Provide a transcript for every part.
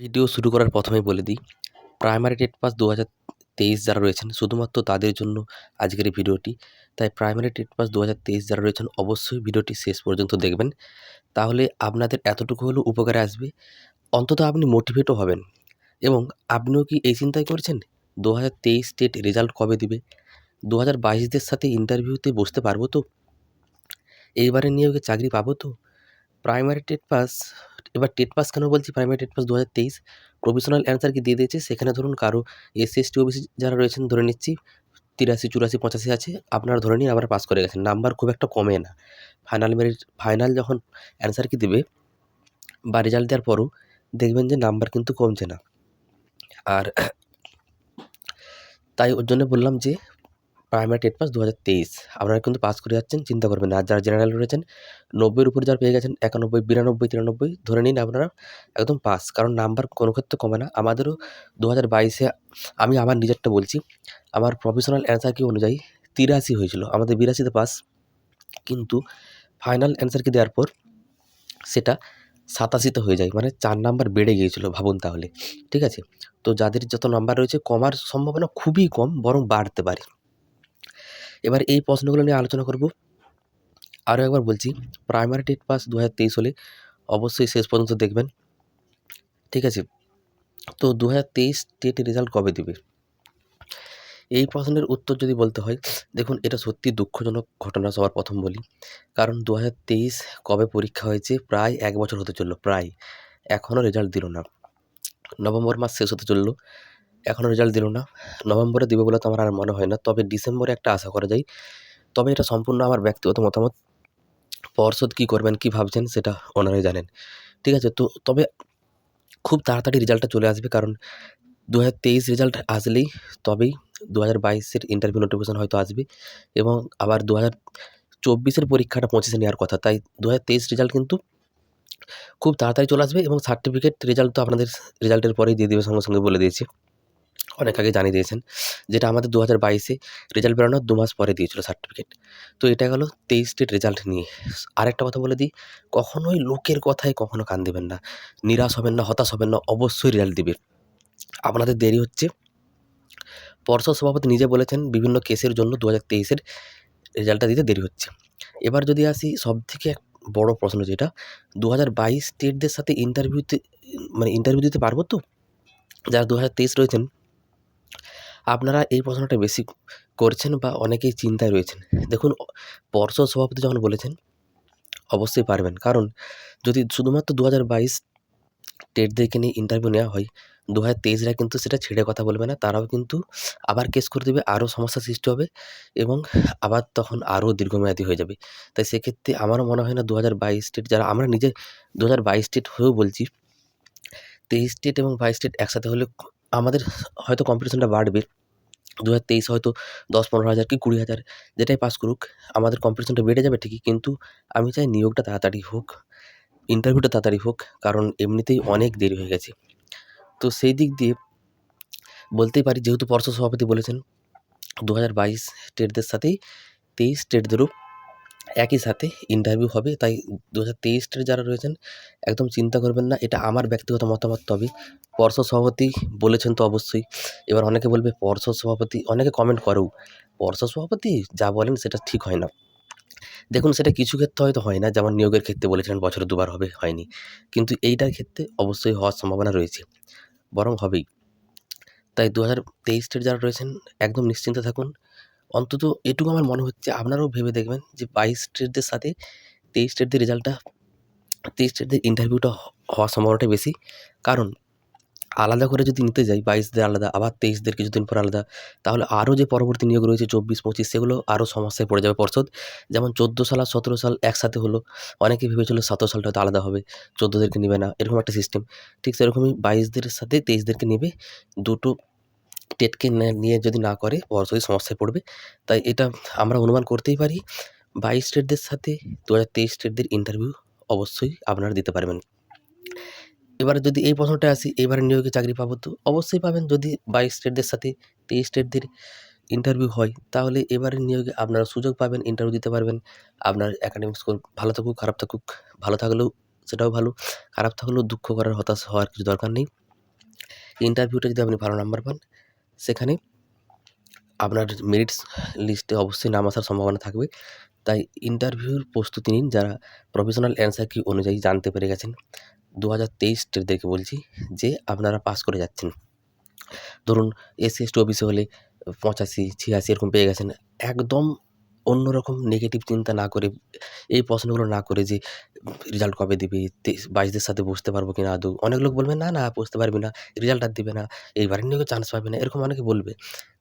Video শুরু করার প্রথমেই বলে দিই প্রাইমারি টেট পাস দু হাজার তেইশ যারা রয়েছেন, শুধুমাত্র তাদের জন্য আজকের ভিডিওটি তাই প্রাইমারি টেট পাস দু হাজার তেইশ যারা রয়েছেন, অবশ্যই ভিডিওটি শেষ পর্যন্ত দেখবেন। তাহলে আপনাদের এতটুকু হলেও উপকারে আসবে। অন্তত আপনি মোটিভেটও হবেন। এবং আপনিও কি এই চিন্তাই করছেন দু হাজার তেইশ টেট রেজাল্ট কবে দিবে? দু হাজার বাইশদের সাথে ইন্টারভিউতে বসতে পারব তো? এইবারের নিয়োগে চাকরি পাবো তো? প্রাইমারি টেট পাস এবার টেট পাস কেন বলছি? প্রাইমারি টেট পাস দু হাজার তেইশ। প্রভিশনাল অ্যান্সার কি দিয়ে দিয়েছে? সেখানে ধরুন কারও এসসি এসটি ওবিসি যারা রয়েছেন ধরে নিচ্ছি, তিরাশি, চুরাশি, পঁচাশি আছে, আপনারা ধরে নিন আবার পাস করে গেছেন। নাম্বার খুব একটা কমে না। ফাইনাল মেরিট ফাইনাল যখন অ্যান্সার কি দেবে, বা রেজাল্ট দেওয়ার পরও দেখবেন যে নাম্বার কিন্তু কমছে না। আর তাই ওর জন্য বললাম যে প্রাইমারি টেট পাস দু হাজার তেইশ। আপনারা কিন্তু পাস করে যাচ্ছেন, চিন্তা করবেন আর যারা জেনারেল রয়েছেন, নব্বইয়ের উপরে যারা পেয়ে গেছেন, একানব্বই, বিরানব্বই, তিরানব্বই, ধরে নিন আপনারা একদম পাস কারণ নাম্বার কোনো ক্ষেত্রে কমে না। আমাদেরও দু হাজার বাইশে, আমি আমার নিজেরটা বলছি, আমার প্রফেশনাল অ্যান্সার কি অনুযায়ী, তিরাশি হয়েছিল। আমাদের বিরাশিতে পাস কিন্তু ফাইনাল অ্যান্সার কি দেওয়ার পর, সেটা সাতাশিতে হয়ে যায়। মানে চার নাম্বার বেড়ে গিয়েছিল, ভাবুন তাহলে। ঠিক আছে? তো যাদের যত নাম্বার রয়েছে, কমার সম্ভাবনা খুবই কম, বরং বাড়তে পারে। এবার এই প্রশ্নগুলো নিয়ে আলোচনা করব। আরও একবার বলছি প্রাইমারি টেট পাস দু হাজার তেইশ হলে অবশ্যই শেষ পর্যন্ত দেখবেন। ঠিক আছে? তো দু হাজার তেইশ টেট রেজাল্ট কবে দেবে? এই প্রশ্নের উত্তর যদি বলতে হয়, দেখুন, এটা সত্যি দুঃখজনক ঘটনা সবার প্রথম বলি। কারণ দু হাজার তেইশ কবে পরীক্ষা হয়েছে? প্রায় এক বছর হতে চলল, প্রায়। এখনও রেজাল্ট দিল না। নভেম্বর মাস শেষ হতে চলল। এখনও রেজাল্ট দিল না। নভেম্বরে দিবে বলে তো আমার আর মনে হয় না। তবে ডিসেম্বরে একটা আশা করা যায়। তবে এটা সম্পূর্ণ আমার ব্যক্তিগত মতামত। পর্ষদ কী করবেন, কী ভাবছেন সেটা ওনারাই জানেন। ঠিক আছে, তো তবে খুব তাড়াতাড়ি রেজাল্টটা চলে আসবে। কারণ দু হাজার তেইশ রেজাল্ট আসলেই তবেই দু হাজার বাইশের ইন্টারভিউ নোটিফিকেশন হয়তো আসবে। এবং আবার দু হাজার চব্বিশের পরীক্ষাটা পঁচিশে নেওয়ার কথা। তাই দু হাজার তেইশ রেজাল্ট কিন্তু খুব তাড়াতাড়ি চলে আসবে এবং সার্টিফিকেট রেজাল্ট তো আপনাদের রেজাল্টের পরেই দিয়ে দেবে সঙ্গে সঙ্গে বলে দিয়েছি। অনেক আগে জানিয়ে দিয়েছেন, যেটা আমাদের দু হাজার বাইশে রেজাল্ট বেরোনোর দু মাস পরে দিয়েছিল সার্টিফিকেট তো এটা গেল তেইশ স্টেট রেজাল্ট নিয়ে। আরেকটা কথা বলে দিই, কখনোই লোকের কথায় কখনো কান দেবেন না। নিরাশ হবেন না, হতাশ হবেন না, অবশ্যই রেজাল্ট দিবে আপনাদের দেরি হচ্ছে। পর্ষদ সভাপতি নিজে বলেছেন, বিভিন্ন কেসের জন্য দু হাজার তেইশের রেজাল্টটা দিতে দেরি হচ্ছে। এবার যদি আসি সব থেকে এক বড় প্রশ্ন যেটা দু হাজার বাইশ স্টেটদের সাথে ইন্টারভিউতে মানে ইন্টারভিউ দিতে পারব তো? যারা দু হাজার তেইশ রয়েছেন আপনারা এই প্রশ্নটা বেশি করছেন বা অনেকেই চিন্তায় রয়েছেন। দেখুন, পর্ষদ সভাপতি যখন বলেছেন, অবশ্যই পারবেন। কারণ, যদি শুধুমাত্র দু হাজার বাইশ টেটদেরকে নিয়ে ইন্টারভিউ নেওয়া হয় দু হাজার তেইশরা কিন্তু সেটা ছেড়ে কথা বলবে না। তারাও কিন্তু আবার কেস করে দেবে, আরও সমস্যা সৃষ্টি হবে এবং আবার তখন আরও দীর্ঘমেয়াদী হয়ে যাবে। তাই সেক্ষেত্রে আমারও মনে হয় না দু হাজার বাইশ স্টেট যারা, আমরা নিজে দু হাজার বাইশ স্টেট হয়েও বলছি, তেইশ স্টেট এবং বাইশ স্টেট একসাথে হলে আমাদের হয়তো কম্পিটিশনটা বাড়বে। দু হাজার তেইশ হয়তো দশ পনেরো হাজার কি কুড়ি হাজার যেটাই পাস করুক, আমাদের কম্পিটিশনটা বেড়ে যাবে ঠিকই, কিন্তু আমি চাই নিয়োগটা তাড়াতাড়ি হোক ইন্টারভিউটা তাড়াতাড়ি হোক, কারণ এমনিতেই অনেক দেরি হয়ে গেছে। তো সেই দিক দিয়ে বলতেই পারি, যেহেতু পর্ষদ সভাপতি বলেছেন দু হাজার বাইশ স্টেটদের সাথেই তেইশ স্টেটদেরও একই সাথে ইন্টারভিউ হবে। তাই দু হাজার তেইশটার যারা রয়েছেন, একদম চিন্তা করবেন না, এটা আমার ব্যক্তিগত মতামত। তবে পর্ষদ সভাপতি বলেছেন তো অবশ্যই। এবার অনেকে বলবে, পর্ষদ সভাপতি, অনেকে কমেন্ট করেও। পর্ষদ সভাপতি যা বলেন, সেটা ঠিক হয় না। দেখুন, সেটা কিছু ক্ষেত্রে হয়তো হয় না, যেমন নিয়োগের ক্ষেত্রে বলেছিলেন, বছরে দুবার হবে, হয়নি। কিন্তু এইটার ক্ষেত্রে অবশ্যই হওয়ার সম্ভাবনা রয়েছে। বরং হবেই। তাই দু হাজার তেইশ স্টেট যারা রয়েছেন, একদম নিশ্চিন্তে থাকুন। অন্তত এটুকু আমার মনে হচ্ছে, আপনারাও ভেবে দেখবেন যে বাইশ স্টেটদের সাথে তেইশ স্টেটদের রেজাল্টটা, তেইশ স্টেটদের ইন্টারভিউটা হওয়ার সম্ভাবনাটাই বেশি। কারণ আলাদা করে যদি নিতে যাই, বাইশদের আলাদা, আবার তেইশদের কিছুদিন পর আলাদা, তাহলে আরও যে পরবর্তী নিয়োগ রয়েছে চব্বিশ, পঁচিশ, সেগুলো আরও সমস্যায় পড়ে যাবে পর্ষদ। যেমন চোদ্দ সাল আর সতেরো সাল একসাথে হলো, অনেকে ভেবেছিল সতেরো সালটা হয়তো আলাদা হবে, চোদ্দোদেরকে নেবে না, এরকম একটা সিস্টেম ঠিক সেরকমই বাইশদের সাথে তেইশদেরকে নেবে, দুটো টেটকে নিয়ে যদি না করে পর্ষদই সমস্যায় পড়বে। তাই এটা আমরা অনুমান করতেই পারি। বাইশ স্টেটদের সাথে দু হাজার তেইশ স্টেটদের ইন্টারভিউ অবশ্যই আপনারা দিতে পারবেন। এবারে যদি এই প্রশ্নটা আসি, এবারে নিয়োগে চাকরি পাবো তো অবশ্যই পাবেন। যদি বাইশ স্টেটদের সাথে তেইশ স্টেটদের ইন্টারভিউ হয়, তাহলে এবারের নিয়োগে আপনারা সুযোগ পাবেন ইন্টারভিউ দিতে পারবেন। আপনার অ্যাকাডেমিক স্কোর ভালো থাকুক, খারাপ থাকুক, ভালো থাকলেও সেটাও ভালো। খারাপ থাকলেও দুঃখ করার হতাশ হওয়ার কিছু দরকার নেই। ইন্টারভিউটা যদি আপনি ভালো নাম্বার পান সেখানে আপনার মেরিটস লিস্টে অবশ্যই নাম আসার সম্ভাবনা থাকবে। তাই ইন্টারভিউর প্রস্তুতি নিন যারা প্রফেশনাল অ্যান্সার কি অনুযায়ী জানতে পেরে গেছেন। দু হাজার তেইশটাদেরকে বলছি যে আপনারা পাস করে যাচ্ছেন। ধরুন এসসি এসটি অফিসে হলে পঁচাশি, ছিয়াশি এরকম পেয়ে গেছেন। একদম অন্যরকম নেগেটিভ চিন্তা না করে, এই প্রশ্নগুলো না করে যে রেজাল্ট কবে দিবে? বাইশদের সাথে বসতে পারব কি না আদৌ? অনেক লোক বলবে, না না, বসতে পারবি না। রেজাল্ট আর দিবে না। এইবার নিয়েও চান্স পাবে না। এরকম অনেকে বলবে।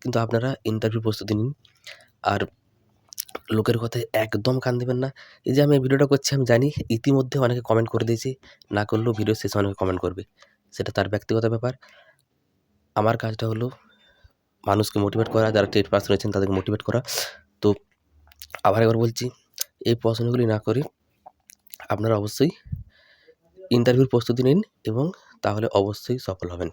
কিন্তু আপনারা ইন্টারভিউ প্রস্তুতি নিন। আর লোকের কথায় একদম কান দেবেন না। এই যে আমি ভিডিওটা করছি, আমি জানি ইতিমধ্যে অনেকে কমেন্ট করে দিয়েছে। না করলেও ভিডিও শেষে অনেকে কমেন্ট করবে। সেটা তার ব্যক্তিগত ব্যাপার। আমার কাজটা হলো মানুষকে মোটিভেট করা, যারা টেট পাস রয়েছেন তাদেরকে মোটিভেট করা। তো আবার একবার বলছি, এই প্রশ্নগুলি না করে আপনারা অবশ্যই ইন্টারভিউর প্রস্তুতি নিন এবং তাহলে অবশ্যই সফল হবেন।